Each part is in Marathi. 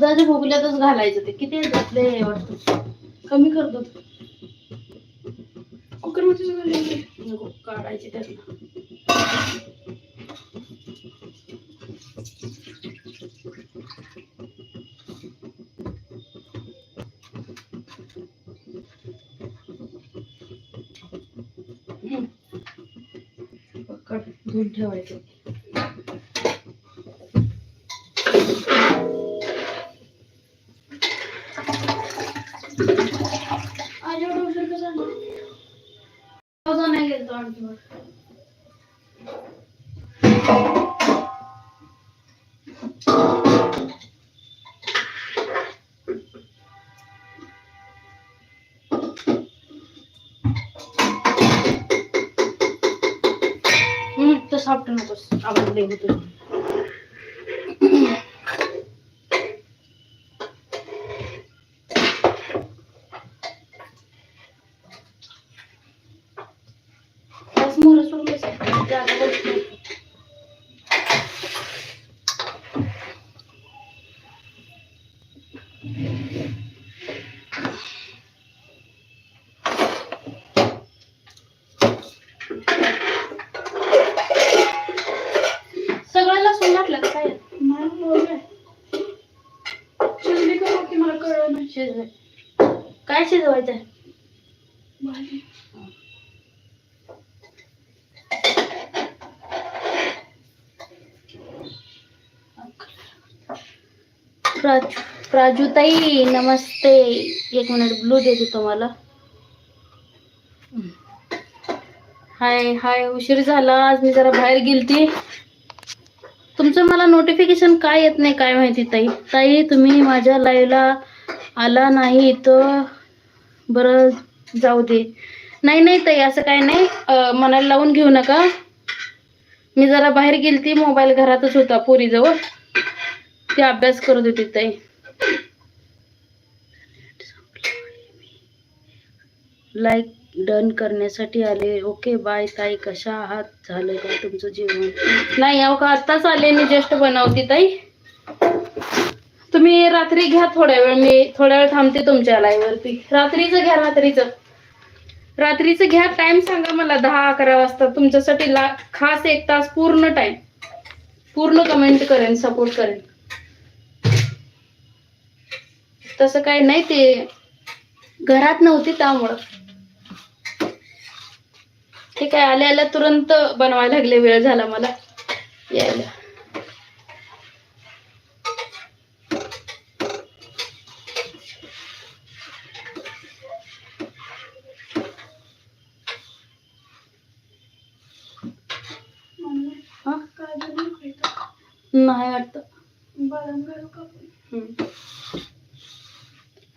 दुधाच्या भोगल्यातच घालायचं ते. किती घातले वाटतं? कमी कर दूध. कुकरमध्ये नको काढायचे धुवून ठेवायचं. नाही गेलतो आणखी वर. हम्म, तसं आपटू नकोस आवाज लई होतो आज मोहरं सोडून बसायचं. जागा बसली. सगळं लसूण घातलं का काय नाही बोलले शिजली का रोटी मला कळलं नाही शिजवाय काय शिजवायचं भाजी प्राजू प्राजूताई नमस्ते. एक मिनिट ब्लू देते तुम्हाला. हाय हाय उशीर झाला. आज मी जरा बाहेर गेलती. तुमचं मला नोटिफिकेशन काय येत नाही काय माहिती ताई? ताई तुम्ही माझ्या लाईव्हला आला नाही तर बरं जाऊ दे. नाही नाही ताई असं काय नाही. मनाला लावून घेऊ नका. मी जरा बाहेर गेलती मोबाईल घरातच होता पोरीजवळ. ती अभ्यास करत होती ताई. लाईक डन करण्यासाठी आले. ओके बाय ताई कशा आहात? झालं का तुमचं जेवण? नाही अहो का आत्ताच आले मी जस्ट बनवते ताई. तुम्ही रात्री घ्या थोड्या वेळ मी थोड्या वेळ थांबते तुमच्या लाईव्ह वरती. रात्रीचं घ्या रात्रीचं. रात्रीचं घ्या टाइम सांगा मला दहा अकरा वाजता. तुमच्यासाठी ला खास एक तास पूर्ण टाइम पूर्ण कमेंट करेन सपोर्ट करेन. तसं काय नाही ते घरात नव्हती त्यामुळं. ते काय आल्या आल्या तुरंत बनवायला लागले वेळ झाला मला. यायला मम्मी हा काय झालं खायचं नाही वाटतं.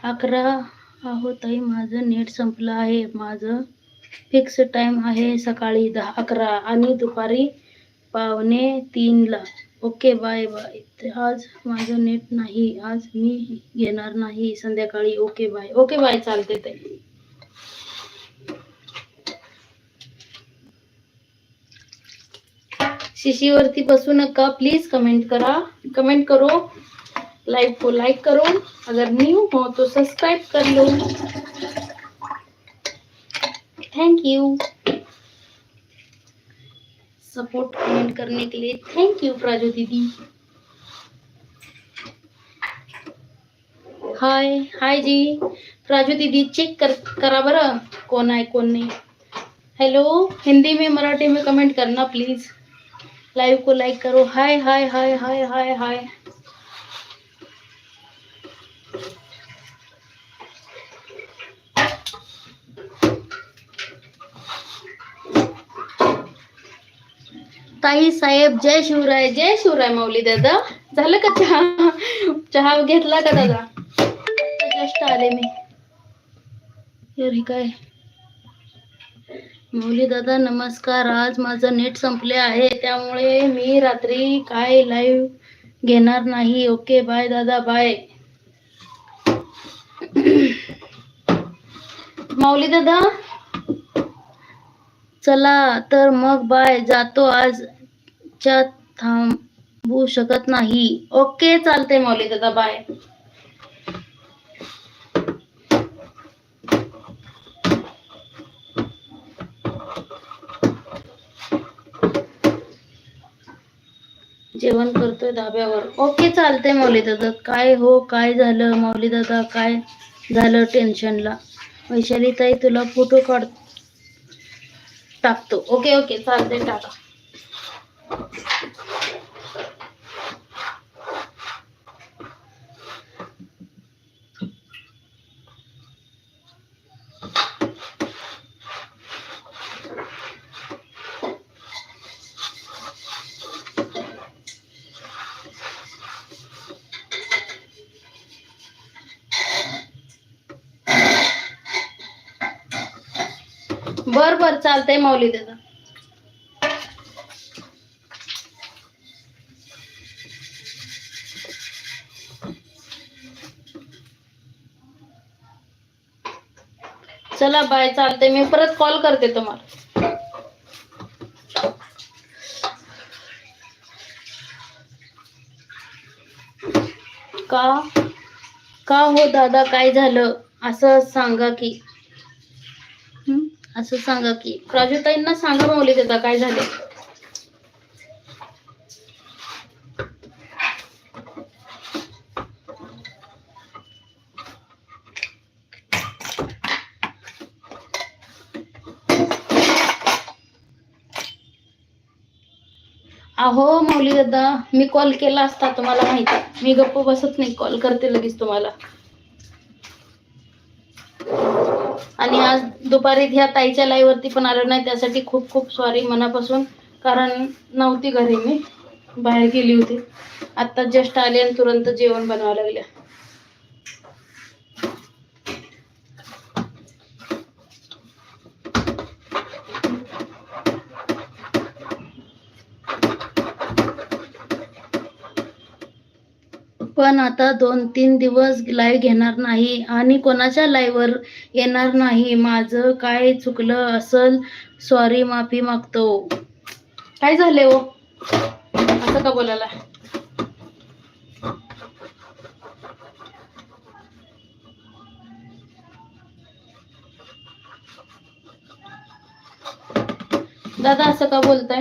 अकरा आहो ताई माझं नेट संपलं आहे. माझं फिक्स टाइम आहे सकाळी दहा अकरा आणि दुपारी पावणे तीनला. ओके बाय बाय आज माझं नेट नाही. आज मी घेणार नाही. संध्याकाळी. ओके बाय ओके बाय चालते ताई. शिशीवरती बसू नका. प्लीज़ कमेंट करा. कमेंट करो. लाइव को लाइक करो. अगर न्यू हो तो सब्सक्राइब कर लो. थैंक यू सपोर्ट कमेंट करने के लिए थैंक यू प्राजू दीदी. हाय हाय जी. प्राजू दीदी चेक कर, करा बरं. कोण आहे कोण नाही. हेलो हिंदी में, मराठी में कमेंट करना प्लीज़ लाइव को लाइक करो। हाय हाय हाय हाय हाय हाय। ताई साहेब, जय शिवराय जय शिवराय माऊली दादा। झालं का चहा? चहा घेतला का दादा? जस्ट आले मी. काय मौली दादा नमस्कार. आज माझं नेट संपले आहे त्यामुळे मी रात्री काय लाईव्ह घेणार नाही. ओके बाय दादा बाय माऊली दादा? चला तर मग बाय जातो आज च्या थांबू शकत नाही. ओके चालते माऊली दादा बाय जेवण करतोय धाब्यावर. ओके चालतंय माऊली दादा काय हो काय झालं? माऊली दादा काय झालं टेन्शनला वैशाली ताई तुला फोटो काढ टाकतो. ओके ओके चालते टाका बर बर चालतंय माऊली दादा. चला बाय चालतंय. मी परत कॉल करते तुम्हाला. का? का हो दादा? काय झालं? असं सांगा की. असं सांगा की. प्राजताईंना सांगा माऊली दादा काय झाले. अहो मौली दादा मी कॉल केला असता तुम्हाला माहिती. मी गप्प बसत नाही कॉल करते लगेच तुम्हाला. आणि आज दुपारी ह्या ताईच्या लाईव्ह वरती पण आलो नाही त्यासाठी खूप खूप सॉरी मनापासून कारण नव्हती घरी मी. बाहेर गेली होती. आत्ता जस्ट आले आणि तुरंत जेवण बनवावं लागलं पण आता दोन तीन दिवस लाईव्ह घेणार नाही आणि कोणाच्या लाईव्हवर येणार नाही? माझं काय चुकलं असल? सॉरी माफी मागतो. काय झाले हो? असं का बोलायला? दादा असं का बोलताय?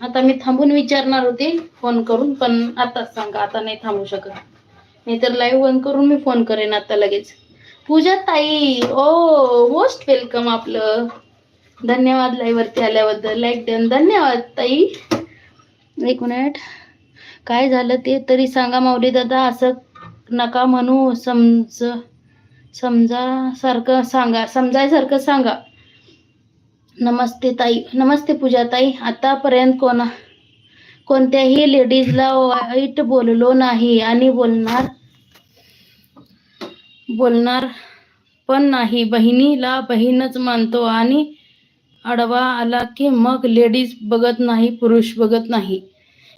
आता मी थांबून विचारणार होते फोन करून पण आताच सांगा आता नाही थांबू शकत. नाहीतर लाईव्ह बंद करून मी फोन करेन आता लगेच. पूजा ताई ओ मोस्ट वेलकम आपलं. धन्यवाद लाईव्हवरती आल्याबद्दल. लाईक डन धन्यवाद ताई. एक मिनिट काय झालं ते तरी सांगा माऊली दादा असं नका म्हणू समज समजा सारखं सांगा समजायसारखं सांगा. नमस्ते ताई नमस्ते पूजा ताई आतापर्यंत कोणा कोणत्याही लेडीजला वाईट बोललो नाही आणि बोलणार बोलणार पण नाही. बहिणीला बहीणच मानतो आणि आडवा आला की मग लेडीज बघत नाही पुरुष बघत नाही.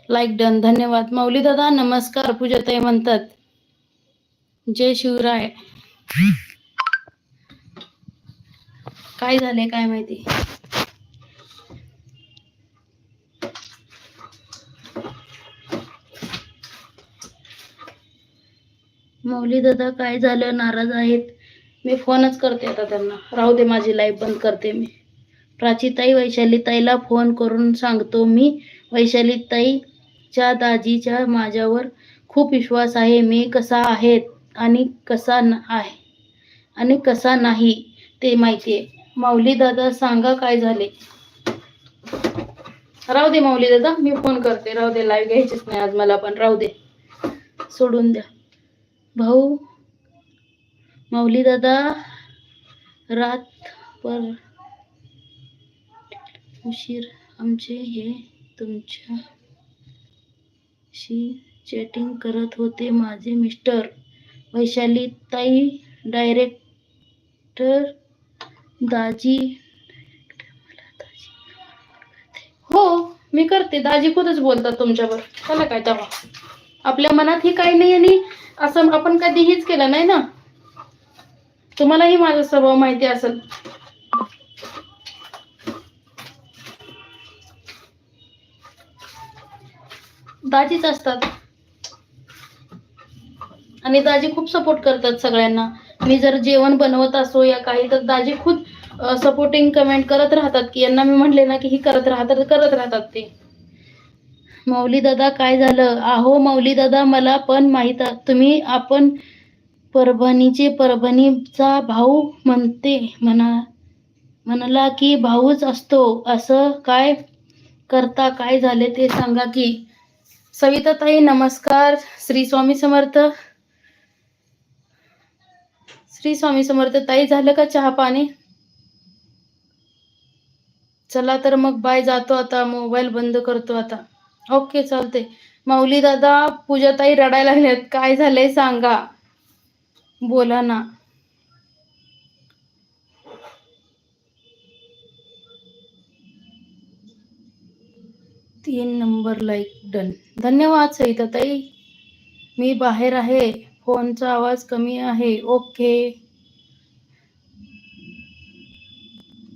लाईक डन धन्यवाद. माऊली दादा नमस्कार. पूजाताई म्हणतात जय शिवराय. काय झालंय काय माहिती? मौली दादा काय झालं? नाराज आहेत. मी फोनच करते आता त्यांना. राहू दे माझी लाईफ बंद करते मी. प्राचीताई वैशालीताईला फोन करून सांगतो मी. वैशालीताईच्या दाजीच्या माझ्यावर खूप विश्वास आहे. मी कसा आहे आणि कसा आहे आणि कसा नाही ते माहिती आहे माऊली दादा सांगा काय झाले? राहू दे माऊली दादा मी फोन करते. राहू दे लाईव्ह घ्यायचीच नाही आज मला पण. राहू दे. सोडून द्या. भाऊ माऊली दादा रात पर उशीर आमचे हे तुमच्याशी चॅटिंग करत होते माझे मिस्टर वैशाली ताई डायरेक्टर दाजी. हो मी करते. दाजी खुदच बोलतात तुमच्यावर. चला काय तेव्हा. आपल्या मनात ही काही नाही आणि असं आपण कधीहीच केलं नाही ना. तुम्हालाही माझा स्वभाव माहिती असेल. दाजीच असतात. आणि दाजी खूप सपोर्ट करतात सगळ्यांना. मी जर जेवण बनवत असो या काही तर दाजी खूप सपोर्टिंग कमेंट करत राहतात की यांना मी म्हणले ना की ही करत राहतात करत राहतात ते. माऊली दादा काय झालं? आहो माऊली दादा मला पण माहीत तुम्ही आपण परभणीचे परभणीचा भाऊ म्हणते म्हणा म्हणाला की भाऊच असतो. असं काय करता? काय झाले ते सांगा की. सविता ताई नमस्कार. श्री स्वामी समर्थ. श्री स्वामी समर्थ ताई झालं का चहा पाणी? चला तर मग बाय जातो आता मोबाईल बंद करतो आता. ओके चालते माऊली दादा पूजाताई रडायला लागल्यात. काय झालंय सांगा. बोला ना. तीन नंबर लाईक डन. धन्यवाद सविता ताई मी बाहेर आहे. फोनचा आवाज कमी आहे. ओके.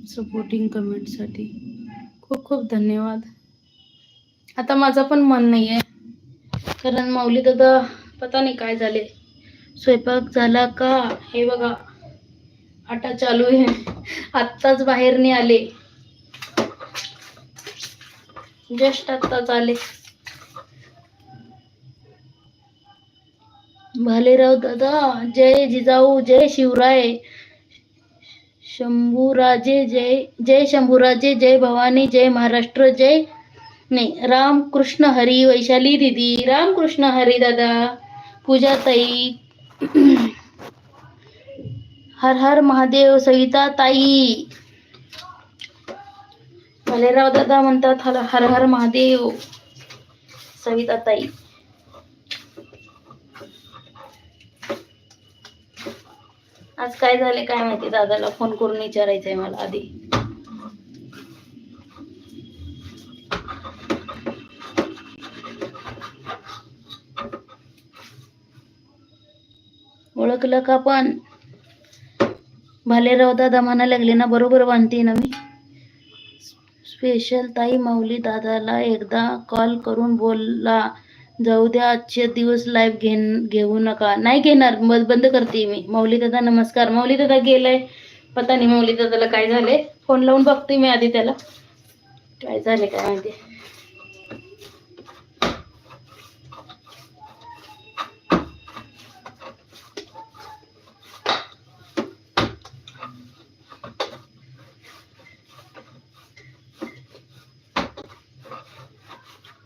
सपोर्टिंग कमेंटसाठी खूप खूप धन्यवाद. आता माझं पण मन नाही आहे कारण माऊली दादा पता नाही काय झाले. स्वयंपाक झाला का? हे बघा. आटा चालू आहे. आत्ताच बाहेर नाही आले जस्ट आत्ताच आले. भालेराव दादा जय जिजाऊ जय शिवराय. शंभूराजे जय जय शंभूराजे जय भवानी जय महाराष्ट्र जय. नाही राम कृष्ण हरी वैशाली दिदी राम कृष्ण हरी दादा पूजा ताई हर हर महादेव सविता ताई. भालेराव दादा म्हणतात हर हर हर महादेव सविता ताई. आज काय झाले काय माहिती? दादाला फोन करून विचारायचंय मला आधी. ओळखलं का पण? भालेराव दादा म्हणा लागले ना बरोबर बांधते ना मी? स्पेशल ताई माऊली दादाला एकदा कॉल करून बोलला. जाऊ द्या आजचे दिवस लाईव्ह घेन घेऊ नका. नाही घेणार बंद करते मी. माऊली दादा नमस्कार. माऊली दादा गेलाय. पता नाही माऊली दादाला काय झाले फोन लावून बघते मी आधी त्याला. काय झाले काय माहिती.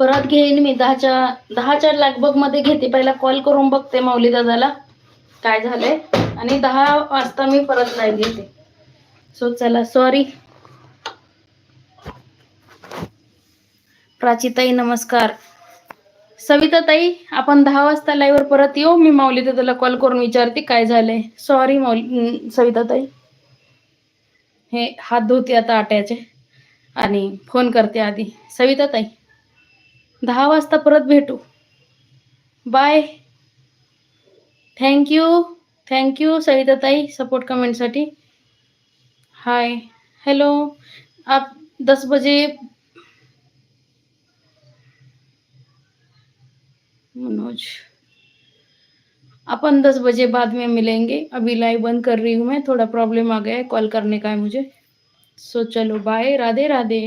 परत घेईन मी. दहाच्या दहाच्या लगभगमध्ये घेते. पहिला कॉल करून बघते माऊली दादाला काय झालंय. आणि दहा वाजता मी परत लाईव्ह घेते सो चला सॉरी प्राचीताई नमस्कार. सविता ताई आपण दहा वाजता लाईव्हवर परत येऊ. मी माऊली दादाला कॉल करून विचारते काय झालंय. सॉरी माऊली सविता ताई हे हात धुते आता आट्याचे. आणि फोन करते आधी. सविता ताई दहा वाजता परत भेटू. Bye thank you thank you thank you सविताताई support कमेंटसाठी हाय हेलो आप दस बजे मनोज, अपन दस बजे बाद में मिलेंगे. अभी लाइव बंद कर रही हूँ मैं. थोड़ा प्रॉब्लम आ गया है. कॉल करने का है मुझे. सो चलो बाय राधे राधे.